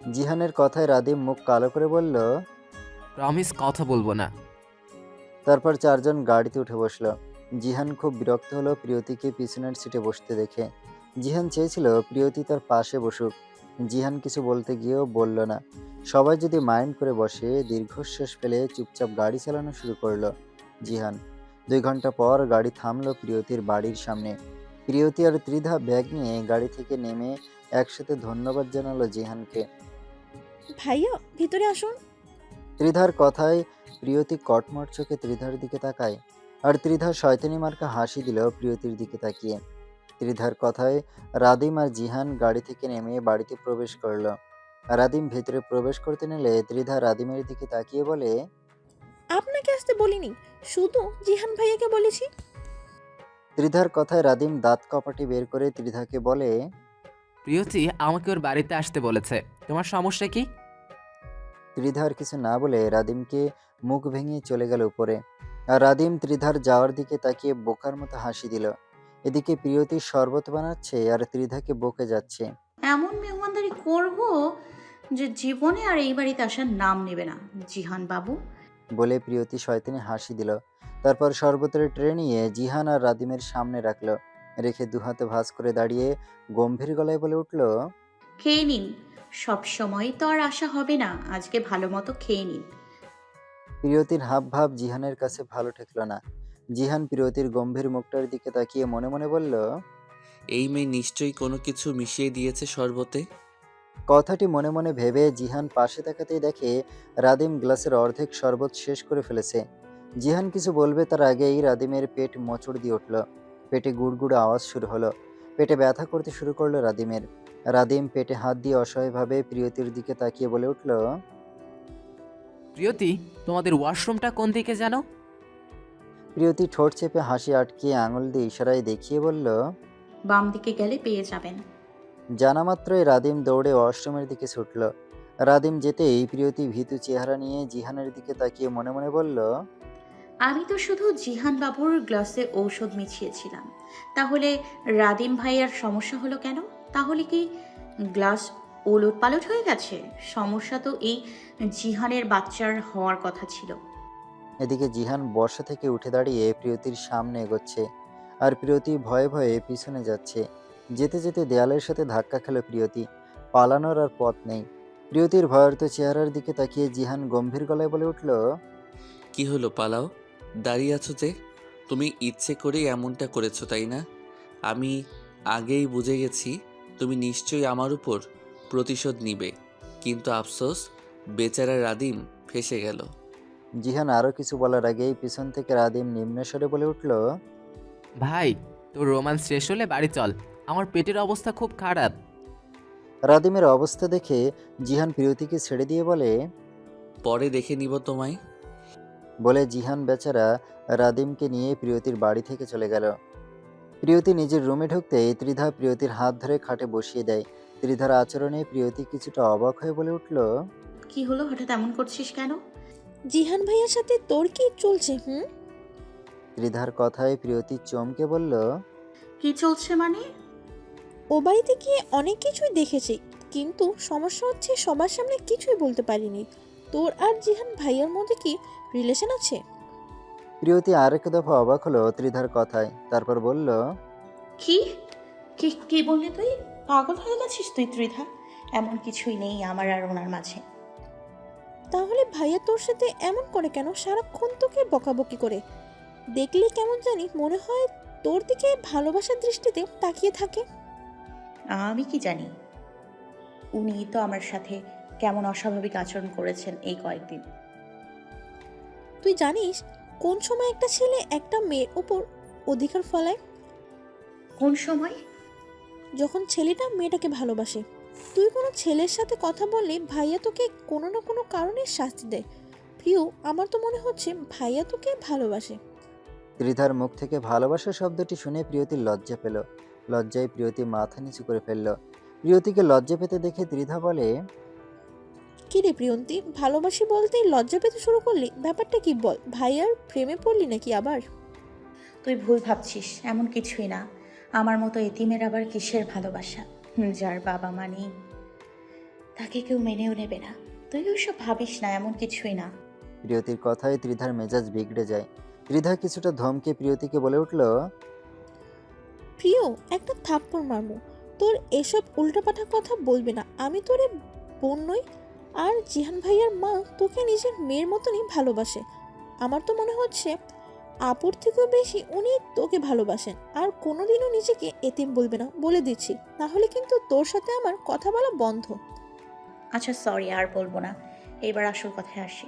জিহানের কথায় রাদিম মুখ কালো করে বলল প্রমিস কথা বলব না। তারপর চারজন গাড়িতে উঠে বসল। জিহান খুব বিরক্ত হলো প্রিয়তিকে পিছনের সিটে বসতে দেখে। জিহান চেয়েছিল প্রিয়তি তার পাশে বসুক। জিহান কিছু বলতে গিয়েও বলল না। সবাই যদি মাইন্ড করে বসে দীর্ঘশ্বাস ফেলে চুপচাপ গাড়ি চালানো শুরু করল জিহান। দুই ঘণ্টা পর গাড়ি থামলো প্রিয়তির বাড়ির সামনে। প্রিয়তি আর ত্রিধা ব্যাগ নিয়ে গাড়ি থেকে নেমে একসাথে ধন্যবাদ জানালো জিহানকে। ভাইয়া ভিতরে আসুন। ত্রিধার কথায় প্রিয়তি কটমট চোখে ত্রিধার দিকে তাকায় আর ত্রিধা শয়তানি মার্কা হাসি দিল প্রিয়তির দিকে তাকিয়ে। ত্রিধার কথায় রাদিম আর জিহান গাড়ি থেকে নেমে বাড়িতে প্রবেশ করল। রাদিম ভেতরে প্রবেশ করতে নিলে ত্রিধা রাদিমের দিকে তাকিয়ে বলে আপনাকে আসতে বলিনি শুধু জিহান ভাইয়াকে বলেছি। ত্রিধার কথায় রাদিম দাঁত কপাটি বের করে ত্রিধাকে বলে প্রিয়তি আমাকে ওর বাড়িতে আসতে বলেছে। তোমার সমস্যা কি? ত্রিধার কিছু না বলে রাদিমকে মুখ ভেঙে চলে গেল উপরে। আর রাদিম ত্রিধার যাওয়ার দিকে তাকিয়ে বোকার মতো হাসি দিল। এদিকে প্রিয়তি শরবত বানাচ্ছে আর ত্রিধাকে বকে যাচ্ছে। এমন মেহমানদারি করব যে জীবনে আর এই বাড়িতে আসার নাম নেবে না জিহান বাবু। বলে প্রিয়তি শয়তানি হাসি দিল। তারপর শরবতের ট্রে নিয়ে জিহান আর রাদিমের সামনে রাখল। রেখে দুহাতে ভাঁজ করে দাঁড়িয়ে গম্ভীর গলায় বলে উঠল খেয়ে নিন। সব সময় তো আর আশা হবে না আজকে ভালো মতো খেয়ে নিন। প্রিয়তির হাব ভাব জিহানের কাছে ভালো ঠেকলো না। জিহান প্রিয়তির গম্ভীর মুখটার দিকে তাকিয়ে মনে মনে বলল এই মেয়ে নিশ্চয়ই কোনো কিছু মিশিয়ে দিয়েছে শরবতে? কথাটি মনে মনে ভেবে জিহান পাশে তাকাতেই দেখে রাদিম গ্লাসের অর্ধেক শরবত শেষ করে ফেলেছে। জিহান কিছু বলবে তার আগেই রাদিমের পেট মোচড় দিয়ে উঠল। পেটে গুড়গুড় আওয়াজ শুরু হলো। পেটে ব্যথা করতে শুরু করল রাদিমের। রাদিম পেটে হাত দিয়ে অসহায়ভাবে প্রিয়তির দিকে তাকিয়ে বলে উঠল প্রিয়তি তোমাদের ওয়াশরুমটা কোন দিকে জানো? প্রিয়তি ঠোঁট চেপে হাসি আটকিয়ে আঙুল দিয়ে ইশারায় দেখিয়ে বলল বাম দিকে গেলে পেয়ে যাবেন। জানা মাত্রই রাদিম দৌড়ে ওয়াশরুমের দিকে ছুটল। রাদিম যেতেই প্রিয়তি ভীতু চেহারা নিয়ে জিহানের দিকে তাকিয়ে মনে মনে বলল আমি তো শুধু জিহান বাবুর গ্লাসে ঔষধ মিছিয়েছিলাম তাহলে রাদিম ভাইয়ার সমস্যা হলো কেন? তাহলে কি গ্লাস ওলট পালট হয়ে গেছে? সমস্যা তো এই জিহানের বাচ্চার হওয়ার কথা ছিল। এদিকে জিহান বর্ষা থেকে উঠে দাঁড়িয়ে প্রিয়তির সামনে এগোচ্ছে আর প্রিয়তি ভয়ে ভয়ে পিছনে যাচ্ছে। যেতে যেতে দেয়ালের সাথে ধাক্কা খেল প্রিয়তি। পালানোর আর পথ নেই। প্রিয়তির ভয়ার্ত চেহারার দিকে তাকিয়ে জিহান গম্ভীর গলায় বলে উঠল কি হলো পালাও? দাঁড়িয়ে আছো যে? তুমি ইচ্ছে করেই এমনটা করেছ তাই না? আমি আগেই বুঝে গেছি তুমি নিশ্চয়ই আমার উপর প্রতিশোধ নিবে। কিন্তু আফসোস বেচারা রাদিম ফেসে গেল। জিহান আরও কিছু বলার আগেই পিছন থেকে রাদিম নিম্নস্বরে বলে উঠল ভাই তোর রোমান্স শেষ হলে বাড়ি চল। আমার পেটের অবস্থা খুব খারাপ। রাদিমের অবস্থা দেখে জিহান প্রিয়তিকে ছেড়ে দিয়ে বলে পরে দেখে নিব তোমায়। বলে জিহান বেচারা রাদিমকে নিয়ে প্রিয়তির বাড়ি থেকে চলে গেল। প্রিয়তি নিজের রুমে ঢুকতেই ত্রিধা প্রিয়তির হাত ধরে খাটে বসিয়ে দেয়। ত্রিধার আচরণে প্রিয়তি কিছুটা অবাক হয়ে বলে উঠল কি হলো? হঠাৎ এমন করছিস কেন? জিহান ভাইয়ার সাথে তোর কি চলছে হুম? ত্রিধার কথায় প্রিয়তি চমকে বলল কি চলছে মানে? ও বাড়িতে গিয়ে অনেক কিছুই দেখেছি কিন্তু সমস্যা হচ্ছে সবার সামনে কিছুই বলতে পারিনি। তোর আর জিহান ভাইয়ার মধ্যে কি রিলেশন আছে? প্রিয়তি আরেক দফা অবাক হলো ত্রিধার কথায় তারপর বলল কি? কি কি বললি তুই? পাগল হয়ে গেছিস তুই ত্রিধা? এমন কিছুই নেই আমার আর ওনার মাঝে। তাহলে ভাইয়া তোর সাথে এমন করে কেন? সারাক্ষণ তোকে বকাবকি করে। দেখলে কেমন জানি মনে হয় তোর দিকে ভালোবাসার দৃষ্টিতে তাকিয়ে থাকে। আমি কি জানি? উনি তো আমার সাথে কেমন অস্বাভাবিক আচরণ করেছেন এই কয়েকদিন। তুই জানিস কোন সময় একটা ছেলে একটা মেয়ের উপর অধিকার ফলায়? কোন সময়? যখন ছেলেটা মেয়েটাকে ভালোবাসে। তুই কোনো ছেলের সাথে কথা বললে ভাইয়া তোকে কোনো না কোনো কারণে শাস্তি দেয়। প্রিয় আমার তো মনে হচ্ছে ভাইয়া তোকে ভালোবাসে। ত্রিধার মুখ থেকে ভালোবাসা শব্দটি শুনে প্রিয়তির লজ্জা পেল। লজ্জায় প্রিয়তি মাথা নিচু করে ফেলল। প্রিয়তিকে লজ্জা পেতে দেখে ত্রিধা বলে কি রে প্রিয়ন্তী? ভালোবাসি বলতেই লজ্জা পেতে শুরু করলি? ব্যাপারটা কি বল? ভাইয়ার প্রেমে পড়লি নাকি আবার? তুই ভুল ভাবছিস এমন কিছুই না। আমার মতো এতিমের আবার কিসের ভালোবাসা? যার বাবা মা নেই। তাকে কেউ মেনেও নেবে না। তুই ওসব ভাবিস না এমন কিছুই না। প্রিয়তির কথায় ত্রিধার মেজাজ বিগড়ে যায়। ত্রিধা কিছুটা ধমকে প্রিয়তিকে বলে উঠল প্রিয় একটা থাপ্পড় মারমু তোর এসব উল্টাপাল্টা কথা বলবি না। আমি তোরে বোন নই আর জিহান ভাইয়ার মা তোকে নিজের মেয়ের মতনই ভালোবাসে। আমার তো মনে হচ্ছে আপুর থেকেও বেশি উনি তোকে ভালোবাসেন। আর কোনোদিনও নিজেকে এতিম বলবে না বলে দিচ্ছি। তাহলে কিন্তু তোর সাথে আমার কথা বলা বন্ধ। আচ্ছা সরি আর বলব না। এবার আসল কথায় আসি।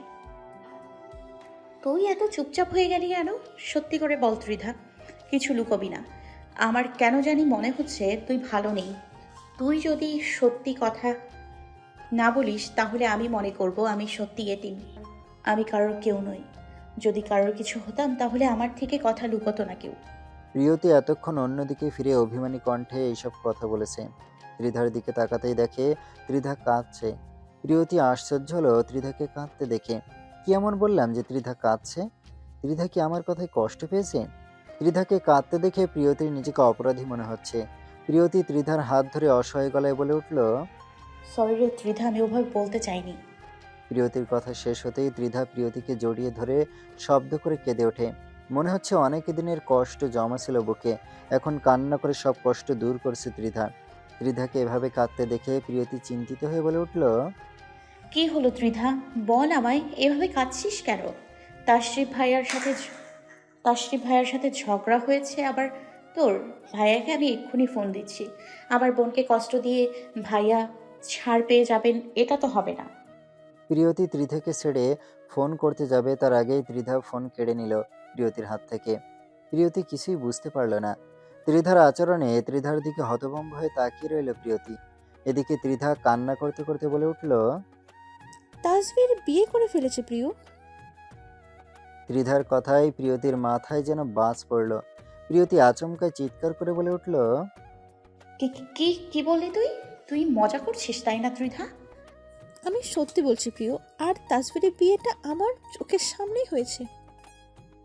তুই এত চুপচাপ হয়ে গেলি কেন? সত্যি করে বল ত্রিধা, কিছু লুকবি না। আমার কেন জানি মনে হচ্ছে তুই ভালো নেই। তুই যদি সত্যি কথা না বলিস, তাহলে আমি মনে করব আমি সত্যি এতিম। আমি কারোর কেউ নই। যদি কারোর কিছু হতাম, তাহলে আমার থেকে কথা লুকোতো না কেউ। প্রিয়তি এতক্ষণ অন্যদিকে ফিরে অভিমানী কণ্ঠে এইসব কথা বলেছে। ত্রিধার দিকে তাকাতেই দেখে ত্রিধা কাঁদছে। প্রিয়তি আশ্চর্য হলো ত্রিধাকে কাঁদতে দেখে। কি এমন বললাম যে ত্রিধা কাঁদছে? ত্রিধা কি আমার কথায় কষ্ট পেয়েছে? ত্রিধাকে কাঁদতে দেখে প্রিয়তির নিজেকে অপরাধী মনে হচ্ছে। প্রিয়তি ত্রিধার হাত ধরে অসহায় গলায় বলে উঠল সরি ত্রিধা আমি ওভাবে বলতে চাইনি। প্রিয়তির কথা শেষ হতেই ত্রিধা প্রিয়তিকে জড়িয়ে ধরে শব্দ করে কেঁদে ওঠে। মনে হচ্ছে অনেক দিনের কষ্ট জমা ছিল বুকে। এখন কান্না করে সব কষ্ট দূর করছে ত্রিধা। ত্রিধাকে এভাবে কাঁদতে দেখে প্রিয়তি চিন্তিত হয়ে বলে উঠল কি হলো ত্রিধা? বল আমায় এভাবে কাঁদছিস কেন? তাশরিফ ভাইয়ার সাথে তাশরিফ ভাইয়ার সাথে ঝগড়া হয়েছে আবার তোর? ভাইয়াকে আমি এক্ষুনি ফোন দিচ্ছি। আমার বোনকে কষ্ট দিয়ে ভাইয়া ছাড় পেয়ে যাবেন এটা তো হবে না। প্রিয়তি ত্রিধাকে ছেড়ে ফোন করতে যাবে তার আগেই ত্রিধা ফোন কেড়ে নিল প্রিয়তির হাত থেকে। প্রিয়তি কিছুই বুঝতে পারল না। ত্রিধার আচরণে ত্রিধার দিকে হতভম্ব হয়ে তাকিয়ে রইল প্রিয়তি। এদিকে ত্রিধা কান্না করতে করতে বলে উঠল তাসবির বিয়ে করে ফেলেছে প্রিয়। ত্রিধার কথায় প্রিয়তির মাথায় যেন বাজ পড়ল। প্রিয়তি আচমকায় চিৎকার করে বলে উঠল কি কি- কি কি বললি তুই? তুই মজা করছিস তাই না ত্রিধা? আমি সত্যি বলছি প্রিয় আর তাসবিরের বিয়েটা আমার চোখের সামনেই হয়েছে।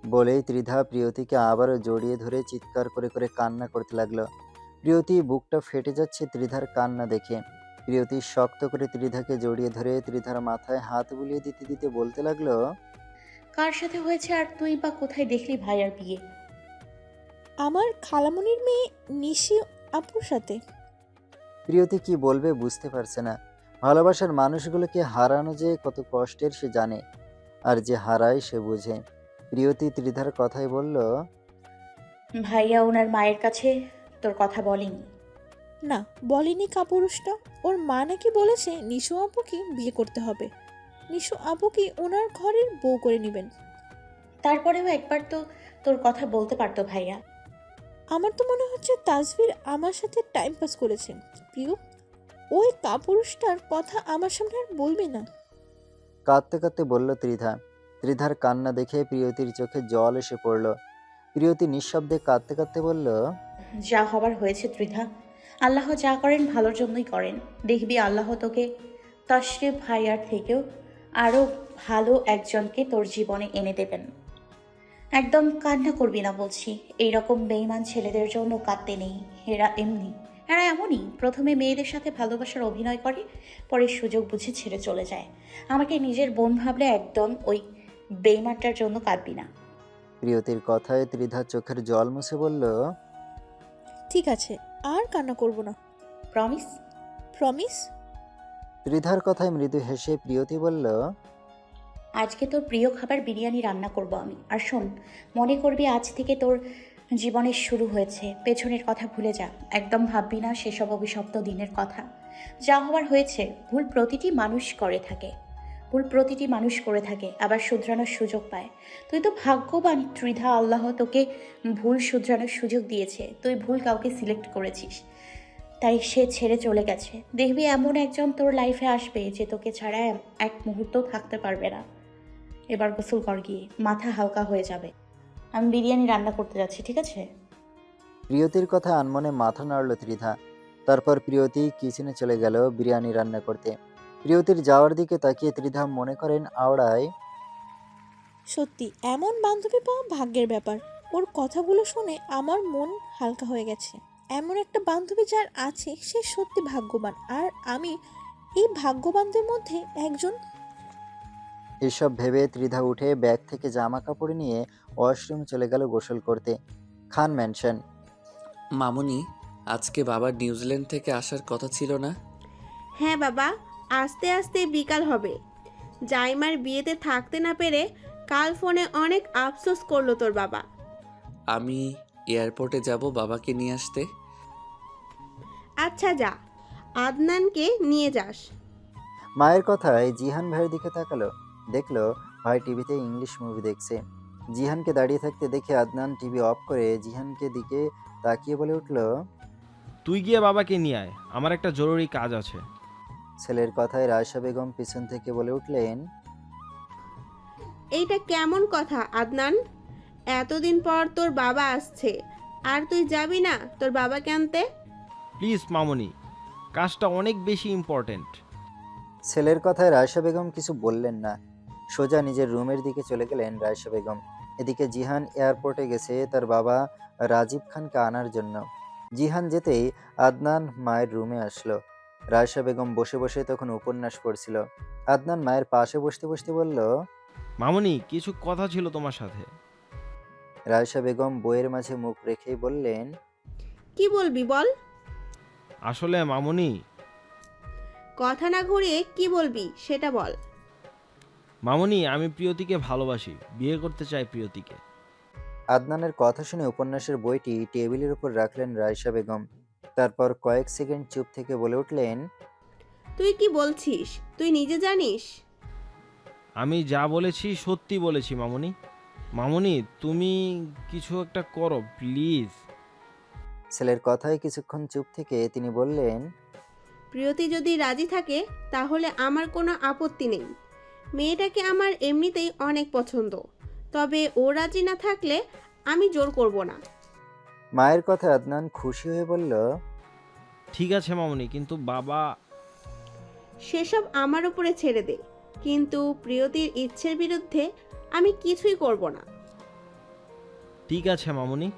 বলেই ত্রিধা প্রিয়তিকে আবারও জড়িয়ে ধরে চিৎকার করে করে কান্না করতে লাগল। প্রিয়তি বুকটা ফেটে যাচ্ছে ত্রিধার কান্না দেখে। প্রিয়তি শক্ত করে ত্রিধাকে জড়িয়ে ধরে ত্রিধার মাথায় হাত বুলিয়ে দিতে দিতে বলতে লাগল কার সাথে হয়েছে আর তুই বা কোথায় দেখলি ভাইয়ার বিয়ে? আমার খালামনির মেয়ে নিশি আপুর সাথে। প্রিয়তি কি বলবে বুঝতে পারছে না। ভালোবাসার মানুষগুলোকে হারানো যে কত কষ্টের সে জানে আর যে হারায় সে বুঝে। প্রিয়তি ত্রিধার কথাই বলল ভাইয়া ওনার মায়ের কাছে তোর কথা বলেনি? না বলেনি কাপুরুষটা। ওর মা নাকি বলেছে নিশু আপুকে বিয়ে করতে হবে। নিশু আপুকে ওনার ঘরের বউ করে নেবেন? তারপরেও একবার তো তোর কথা বলতে পারতো ভাইয়া। আমার তো মনে হচ্ছে তাসবির আমার সাথে টাইম পাস করেছে। প্রিয় ওই কাপুরুষটার কথা আমার সামনে আর বলবি না। কাঁদতে কাঁদতে বলল ত্রিধা। ত্রিধার কান্না দেখে প্রিয়তির চোখে জল এসে পড়ল। প্রিয়তি নিঃশব্দে কাঁদতে কাঁদতে বলল যা হবার হয়েছে ত্রিধা। আল্লাহ যা করেন ভালোর জন্যই করেন। দেখবি আল্লাহ তোকে তশরিফ ভাইয়ার থেকেও আরও ভালো একজনকে তোর জীবনে এনে দেবেন। একদম কান্না করবি না বলছি। এইরকম বেইমান ছেলেদের জন্য কাঁদতে নেই। এরা এমনি। এরা এমনই। প্রথমে মেয়েদের সাথে ভালোবাসার অভিনয় করে পরে সুযোগ বুঝে ছেড়ে চলে যায়। আমাকে নিজের বোন ভাবলে একদম ওই বেইমানটার জন্য কাঁদবি না। প্রিয়তির কথায় ত্রিধা চোখের জল মুছে বলল ঠিক আছে আর কান্না করব না। প্রমিস প্রমিস ত্রিধার কথায় মৃদু হেসে প্রিয়তি বলল আজকে তোর প্রিয় খাবার বিরিয়ানি রান্না করব আমি। আর শোন, মনে করবি আজ থেকে তোর জীবনের শুরু হয়েছে। পেছনের কথা ভুলে যা। একদম ভাববি না সেসব অভিশপ্ত দিনের কথা। যা হওয়ার হয়েছে, ভুল প্রতিটি মানুষ করে থাকে। ভুল প্রতিটি মানুষ করে থাকে, আবার শুধরানোর সুযোগ পায়। তুই তো ভাগ্যবান, ত্রিধা আল্লাহ তোকে ভুল শুধরানোর সুযোগ দিয়েছে। তুই ভুল কাউকে সিলেক্ট করেছিস। তাই সে ছেড়ে চলে গেছে। দেখবি এমন একজন তোর লাইফে আসবে যে তোকে ছাড়া এক মুহূর্ত থাকতে পারবে না। এবার গোসল কর গিয়ে মাথা হালকা হয়ে যাবে। আমি বিরিয়ানি রান্না করতে যাচ্ছি ঠিক আছে? প্রিয়তির কথা আনমনে মাথা নাড়ল ত্রিধা। তারপর প্রিয়তি কিচেনে চলে গেল বিরিয়ানি রান্না করতে। প্রিয়তির যাওয়ার দিকে তাকিয়ে ত্রিধা মনে করেন আওড়ায় সত্যি এমন বান্ধবী পাওয়া ভাগ্যের ব্যাপার। ওর কথাগুলো শুনে আমার মন হালকা হয়ে গেছে। এমন একটা বান্ধবী যার আছে সে সত্যি ভাগ্যবান। আর আমি এই ভাগ্যবানদের মধ্যে একজন এসব ভেবে ত্রিধা উঠে ব্যাগ থেকে জামা কাপড় নিয়ে ওয়াশরুমে চলে গেল গোসল করতে। খান ম্যানশন মামুনি আজকে বাবার নিউজিল্যান্ড থেকে আসার কথা ছিল না? হ্যাঁ বাবা আস্তে আস্তে বিকাল হবে। জাইমার বিয়েতে থাকতে না পেরে কাল ফোনে অনেক আফসোস করল তোর বাবা। আমি এয়ারপোর্টে যাব বাবাকে নিয়ে আসতে? আচ্ছা যা আদনানকে নিয়ে যাস। মায়ের কথায় জিহান ভাইয়ের দিকে তাকালো। দেখল ভাই টিভিতে ইংলিশ মুভি দেখছে। জিহানকে দাঁড়িয়ে থাকতে দেখে আদনান টিভি অফ করে জিহানকে দিকে তাকিয়ে বলে উঠল তুই গিয়ে বাবাকে নিয়ে আয় আমার একটা জরুরি কাজ আছে। ছেলের কথায় রায়শা বেগম পিছন থেকে বলে উঠলেন এইটা কেমন কথা আদনান? এতদিন পর তোর বাবা আসছে আর তুই যাবি না তোর বাবাকে আনতে? প্লিজ মামনি কাজটা অনেক বেশি ইম্পর্ট্যান্ট ছেলের কথায় রায়শা বেগম কিছু বললেন না। সোজা নিজের রুমের দিকে চলে গেলেন রায়শা বেগম। এদিকে জিহান এয়ারপোর্টে গেছে তার বাবা রাজীব খানকে আনার জন্য। জিহান যেতেই আদনান মায়ের রুমে আসলো। রায়শা বেগম বসে বসে তখন উপন্যাস পড়ছিল। আদনান মায়ের পাশে বসতে বসতে বলল মামনি কিছু কথা ছিল তোমার সাথে। রায়শা বেগম বইয়ের মাঝে মুখ রেখেই বললেন কি বলবি বল? আসলে মামনি কথা না ঘুরিয়ে কি বলবি সেটা বল। মামনি আমি প্রিয়তিকে ভালোবাসি। বিয়ে করতে চাই প্রিয়তিকে। আদনানের কথা শুনে উপন্যাসের বইটি টেবিলের উপর রাখলেন রায়শা বেগম। তারপর কয়েক সেকেন্ড চুপ থেকে বলে উঠলেন তুই কি বলছিস? তুই নিজে জানিস? আমি যা বলেছি সত্যি বলেছি মামনি। মামনি তুমি কিছু একটা করো প্লিজ। ছেলের কথায় কিছুক্ষণ চুপ থেকে তিনি বললেন প্রিয়তি যদি রাজি থাকে তাহলে আমার কোনো আপত্তি নেই। মেয়েটাকে আমার এমনিতেই অনেক পছন্দ। তবে ও রাজি না থাকলে আমি জোর করব না। মায়ের কথা আদনান খুশি হয়ে বলল ঠিক আছে মামনি কিন্তু বাবা সেসব আমার উপরে ছেড়ে দে কিন্তু প্রিয়তির ইচ্ছের বিরুদ্ধে আমি কিছুই করব না। ঠিক আছে মামনি।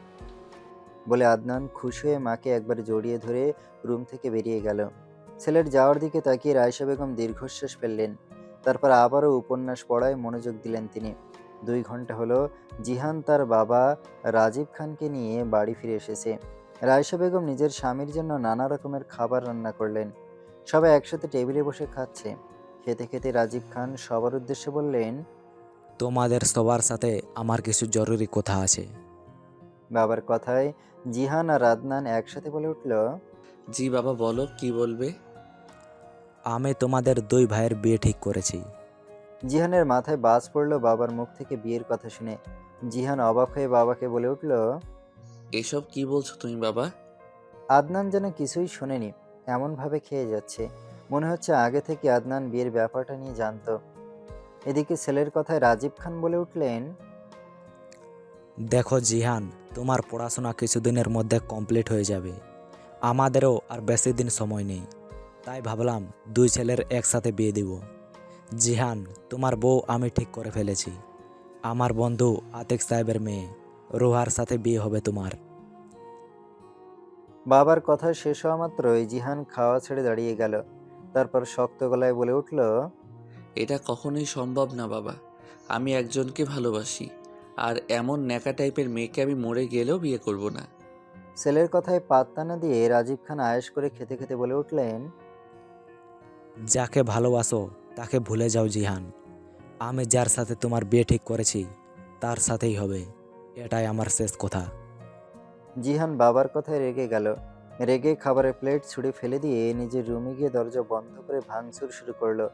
বলে আদনান খুশি হয়ে মাকে একবার জড়িয়ে ধরে রুম থেকে বেরিয়ে গেল। ছেলের যাওয়ার দিকে তাকিয়ে রায়শা বেগম দীর্ঘশ্বাস ফেললেন। তারপর আবারও উপন্যাস পড়ায় মনোযোগ দিলেন তিনি। দুই ঘণ্টা হলো জিহান তার বাবা রাজীব খানকে নিয়ে বাড়ি ফিরে এসেছে। রায়শা বেগম নিজের স্বামীর জন্য নানা রকমের খাবার রান্না করলেন। সবাই একসাথে টেবিলে বসে খাচ্ছে। খেতে খেতে রাজীব খান সবার উদ্দেশ্যে বললেন তোমাদের সবার সাথে আমার কিছু জরুরি কথা আছে। বাবার কথায় জিহান আর আদনান একসাথে বলে উঠল জি বাবা বলো কি বলবে? আমি তোমাদের দুই ভাইয়ের বিয়ে ঠিক করেছি। জিহানের মাথায় বাজ পড়ল বাবার মুখ থেকে বিয়ের কথা শুনে। জিহান অবাক হয়ে বাবাকে বলে উঠল এসব কি বলছো তুমি বাবা? আদনান যেন কিছুই শোনেনি এমনভাবে খেয়ে যাচ্ছে। মনে হচ্ছে আগে থেকে আদনান বিয়ের ব্যাপারটা নিয়ে জানতো। এদিকে ছেলের কথায় রাজীব খান বলে উঠলেন দেখো জিহান তোমার পড়াশোনা কিছুদিনের মধ্যে কমপ্লিট হয়ে যাবে। আমাদেরও আর বেশি দিন সময় নেই। তাই ভাবলাম দুই ছেলের একসাথে বিয়ে দিব। জিহান তোমার বউ আমি ঠিক করে ফেলেছি। আমার বন্ধু আতেক সাহেবের মেয়ে রোহার সাথে বিয়ে হবে তোমার। বাবার কথা শেষ হওয়া মাত্রই জিহান খাওয়া ছেড়ে দাঁড়িয়ে গেল। তারপর শক্ত গলায় বলে উঠল এটা কখনোই সম্ভব না বাবা। আমি একজনকে ভালোবাসি। আর এমন ন্যাকা টাইপের মেয়েকে আমি মরে গেলেও বিয়ে করব না। ছেলের কথায় পাত্তা না দিয়ে রাজীব খান আয়েশ করে খেতে খেতে বলে উঠলেন যাকে ভালোবাসো তাকে ভুলে যাও জিহান। আমি যার সাথে তোমার বিয়ে ঠিক করেছি তার সাথেই হবে। এটাই আমার শেষ কথা। জিহান বাবার কথায় রেগে গেল। রেগে খাবারের প্লেট ছুঁড়ে ফেলে দিয়ে নিজের রুমে গিয়ে দরজা বন্ধ করে ভাঙচুর শুরু করল।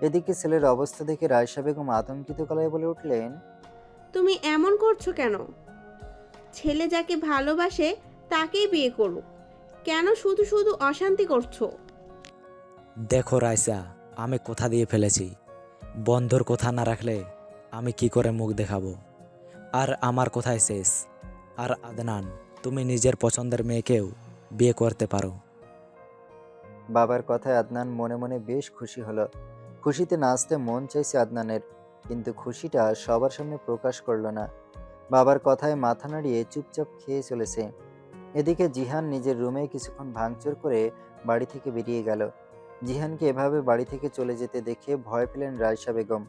এদিকে ছেলের অবস্থা দেখে রায়শা বেগম আতঙ্কিত গলায় বলে উঠলেন তুমি এমন করছ কেন? ছেলে যাকে ভালোবাসে তাকেই বিয়ে করো। কেন শুধু শুধু অশান্তি করছ? দেখো রাইসা, আমি কথা দিয়ে ফেলেছি। বন্ধুর কথা না রাখলে আমি কি করে মুখ দেখাবো? আর আমার কথাই শেষ। আর আদনান, তুমি নিজের পছন্দের মেয়েকেও বিয়ে করতে পারো। বাবার কথায় আদনান মনে মনে বেশ খুশি হলো। খুশিতে নাচতে মন চাইছে আদনানের, কিন্তু খুশিটা সবার সামনে প্রকাশ করল না। বাবার কথায় মাথা নাড়িয়ে চুপচাপ খেয়ে চলেছে। এদিকে জিহান নিজের রুমে কিছুক্ষণ ভাঙচুর করে বাড়ি থেকে বেরিয়ে গেল। জিহানকে এভাবে বাড়ি থেকে চলে যেতে দেখে ভয় পেলেন রায়শা বেগম।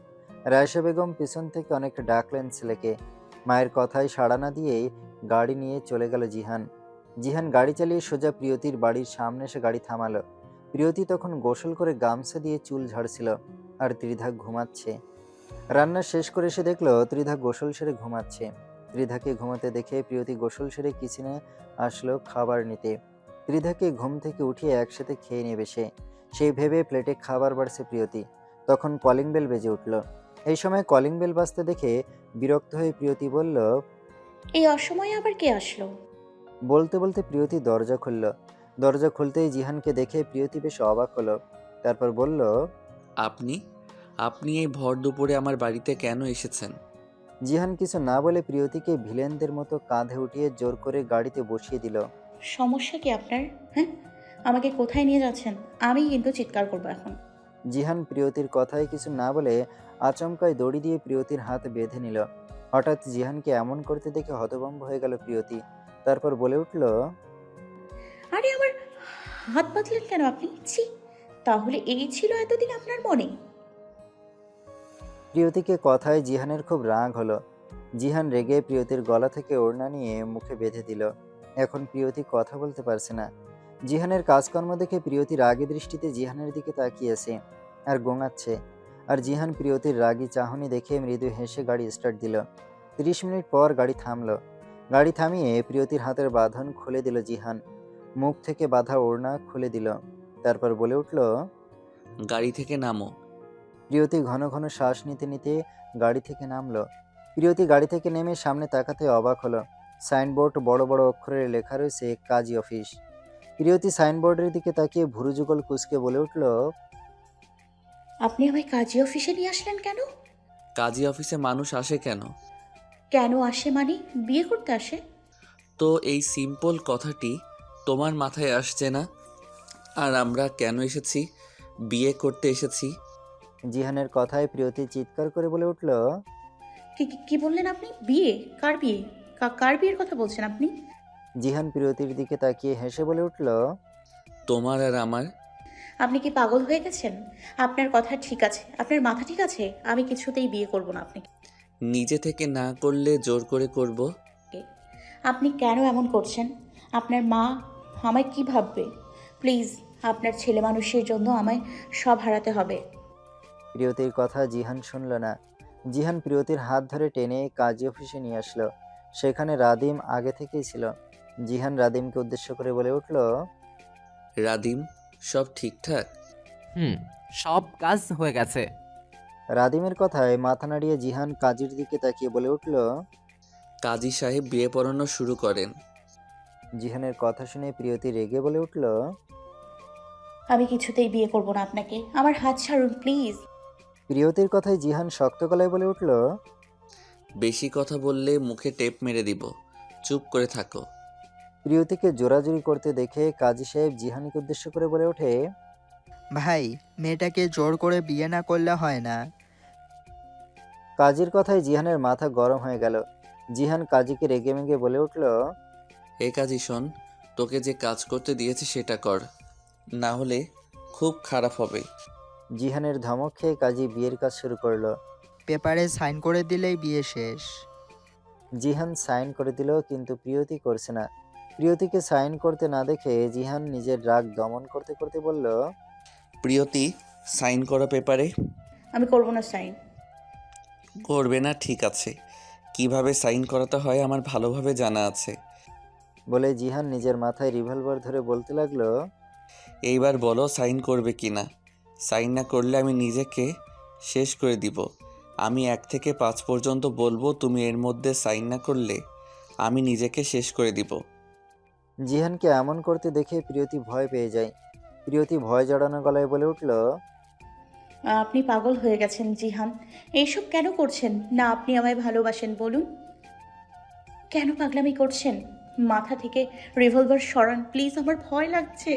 রায়শা বেগম পিছন থেকে অনেকটা ডাকলেন ছেলেকে। মায়ের কথায় সাড়া না দিয়েই গাড়ি নিয়ে চলে গেল জিহান। জিহান গাড়ি চালিয়ে সোজা প্রিয়তির বাড়ির সামনে এসে গাড়ি থামালো। প্রিয়তি তখন গোসল করে গামছা দিয়ে চুল ঝাড়ছিল আর ত্রিধা ঘুমাচ্ছে। রান্না শেষ করে এসে দেখল ত্রিধা গোসল সেরে ঘুমাচ্ছে। ত্রিধাকে ঘুমাতে দেখে প্রিয়তি গোসল সেরে কিচেনে আসলো খাবার নিতে। ত্রিধাকে ঘুম থেকে উঠিয়ে একসাথে খেয়ে নেবে সে। সেই ভেবে প্লেটে খাবার বাড়ছে প্রিয়তি। তখন কলিং বেল বেজে উঠল। এই সময় কলিং বেল বাজতে দেখে বিরক্ত হয়ে প্রিয়তি বলল এই অসময়ে আবার কে আসলো? বলতে বলতে প্রিয়তি দরজা খুলল। দরজা খুলতেই জিহানকে দেখে প্রিয়তি বেশ অবাক হলো। তারপর বলল আপনি? আপনি এই ভর দুপুরে আমার বাড়িতে কেন এসেছেন? জিহান কিছু না বলে প্রিয়তিকে ভিলেনদের মতো কাঁধে উঠিয়ে জোর করে গাড়িতে বসিয়ে দিল। সমস্যা কি আপনার? হ্যাঁ? আমাকে কোথায় নিয়ে যাচ্ছেন? আমি কিন্তু চিৎকার করব এখন। জিহান প্রিয়তির কথায় কিছু না বলে আচমকায় দড়ি দিয়ে প্রিয়তির হাত বেঁধে নিল। হঠাৎ জিহানকে এমন করতে দেখে হতভম্ব হয়ে গেল প্রিয়তি। তারপর বলে উঠল আরে আমার হাত বাঁধলেন কেন আপনি? ছি তাহলে এই ছিল এতদিন আপনার মনে। প্রিয়তিকে কথায় জিহানের খুব রাগ হলো। জিহান রেগে প্রিয়তির গলা থেকে ওড়না নিয়ে মুখে বেঁধে দিল। এখন প্রিয়তি কথা বলতে পারছে না। জিহানের কাজকর্ম দেখে প্রিয়তি রাগী দৃষ্টিতে জিহানের দিকে তাকিয়েছে আর গোঙাচ্ছে। আর জিহান প্রিয়তির রাগী চাহনি দেখে মৃদু হেসে গাড়ি স্টার্ট দিল। তিরিশ মিনিট পর গাড়ি থামল। গাড়ি থামিয়ে প্রিয়তির হাতের বাঁধন খুলে দিল জিহান। মুখ থেকে বাঁধা ওড়না খুলে দিল। তারপর বলে উঠল গাড়ি থেকে নামো। প্রিয়তি ঘন ঘন শ্বাস নিতে নিতে গাড়ি থেকে নামলো। প্রিয়তি গাড়ি থেকে নেমে সামনে তাকাতে অবাক হলো। সাইনবোর্ড বড় বড় অক্ষরে লেখা রয়েছে কাজী অফিস। প্রিয়তি সাইনবোর্ডের দিকে তাকিয়ে ভুরুযুগল কুচকে বলে উঠল আপনি আমায় কাজী অফিসে নিয়ে আসলেন কেন? কাজী অফিসে মানুষ আসে কেন? কেন আসে মানে? বিয়ে করতে আসে? তো এই সিম্পল কথাটি তোমার মাথায় আসছে না? আর আমরা কেন এসেছি? বিয়ে করতে এসেছি? জিহানের কথায় প্রিয়তি চিৎকার করে বলে উঠল কি কি- কি বললেন আপনি? বিয়ে? কার বিয়ে? কা- কার বিয়ের কথা বলছেন আপনি? জিহান প্রিয়তির দিকে তাকিয়ে হেসে বলে উঠল তোমার আর আমার? আপনি কি পাগল হয়ে গেছেন? আপনার কথা ঠিক আছে আপনার মাথা ঠিক আছে? আমি কিছুতেই বিয়ে করব না আপনাকে। নিজে থেকে না করলে জোর করে করব? আপনি কেন এমন করছেন? আপনার মা আমায় কি ভাববে? প্লিজ আপনার ছেলে মানুষের জন্য আমায় সব হারাতে হবে। প্রিয়তির কথা জিহান শুনল না। জিহান প্রিয়তির হাত ধরে টেনে কাজী অফিসে নিয়ে আসলো। সেখানে রাদিম আগে থেকেই ছিল। জিহান রাদিমকে উদ্দেশ্য করে বলে উঠল রাদিম সব ঠিকঠাক? হুম সব কাজ হয়ে গেছে। রাদিমের কথায় মাথা নাড়িয়ে জিহান কাজীর দিকে তাকিয়ে বলে উঠল কাজী সাহেব বিয়ে পড়ানো শুরু করেন। জিহানের কথা শুনে প্রিয়তি রেগে বলে উঠল আমি কিছুতেই বিয়ে করব না আপনাকে আমার হাত ছাড়ুন প্লিজ। প্রিয়তির কথায় জিহান শক্ত গলায় বলে উঠল বেশি কথা বললে মুখে টেপ মেরে দিব। চুপ করে থাকো। প্রিয়তিকে জোরাজুরি করতে দেখে কাজী সাহেব জিহানকে উদ্দেশ্য করে বলে ওঠে ভাই মেয়েটাকে জোর করে বিয়ে না করলে হয় না। কাজীর কথায় জিহানের মাথা গরম হয়ে গেল। জিহান কাজীকে রেগে মেগে বলে উঠল হে কাজী শোন তোকে যে কাজ করতে দিয়েছি সেটা কর না হলে খুব খারাপ হবে। জিহানের ধমক খেয়ে কাজী বিয়ের কাজ শুরু করল। পেপারে সাইন করে দিলেই বিয়ে শেষ। জিহান সাইন করে দিল কিন্তু প্রিয়তি করছে না। প্রিয়তিকে সাইন করতে না দেখে জিহান নিজের রাগ দমন করতে করতে বলল প্রিয়তি সাইন করা পেপারে? আমি করব না সাইন। করবে না ঠিক আছে। কীভাবে সাইন করাতে হয় আমার ভালোভাবে জানা আছে। বলে জিহান নিজের মাথায় রিভলভার ধরে বলতে লাগল এইবার বলো সাইন করবে কি না। সাইন না করলে আমি নিজেকে শেষ করে দিব। আমি এক থেকে পাঁচ পর্যন্ত বলব তুমি এর মধ্যে সাইন না করলে আমি নিজেকে শেষ করে দিব। জিহানকে এমন করতে দেখে প্রিয়তি ভয় পেয়ে যায়। প্রিয়তি ভয় জড়ানো গলায় বলে উঠল আপনি পাগল হয়ে গেছেন জিহান। এইসব কেন করছেন? না আপনি আমায় ভালোবাসেন বলুন। কেন পাগলামি করছেন? মাথা থেকে রিভলভার সরান প্লিজ আমার ভয় লাগছে।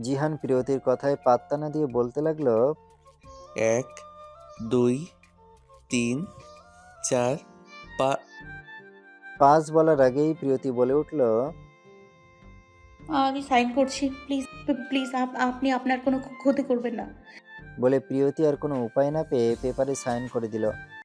জিহান প্রিয়তির কথায় পাত্তা না দিয়ে বলতে লাগল এক দুই তিন চার পা পাঁচ বলার আগেই প্রিয়তি বলে উঠল আমি সাইন করছি প্লিজ প্লিজ আপনি আপনার কোনো ক্ষতি করবেন না। বলে প্রিয়তি আর কোনো উপায় না পেয়ে পেপারে সাইন করে দিল।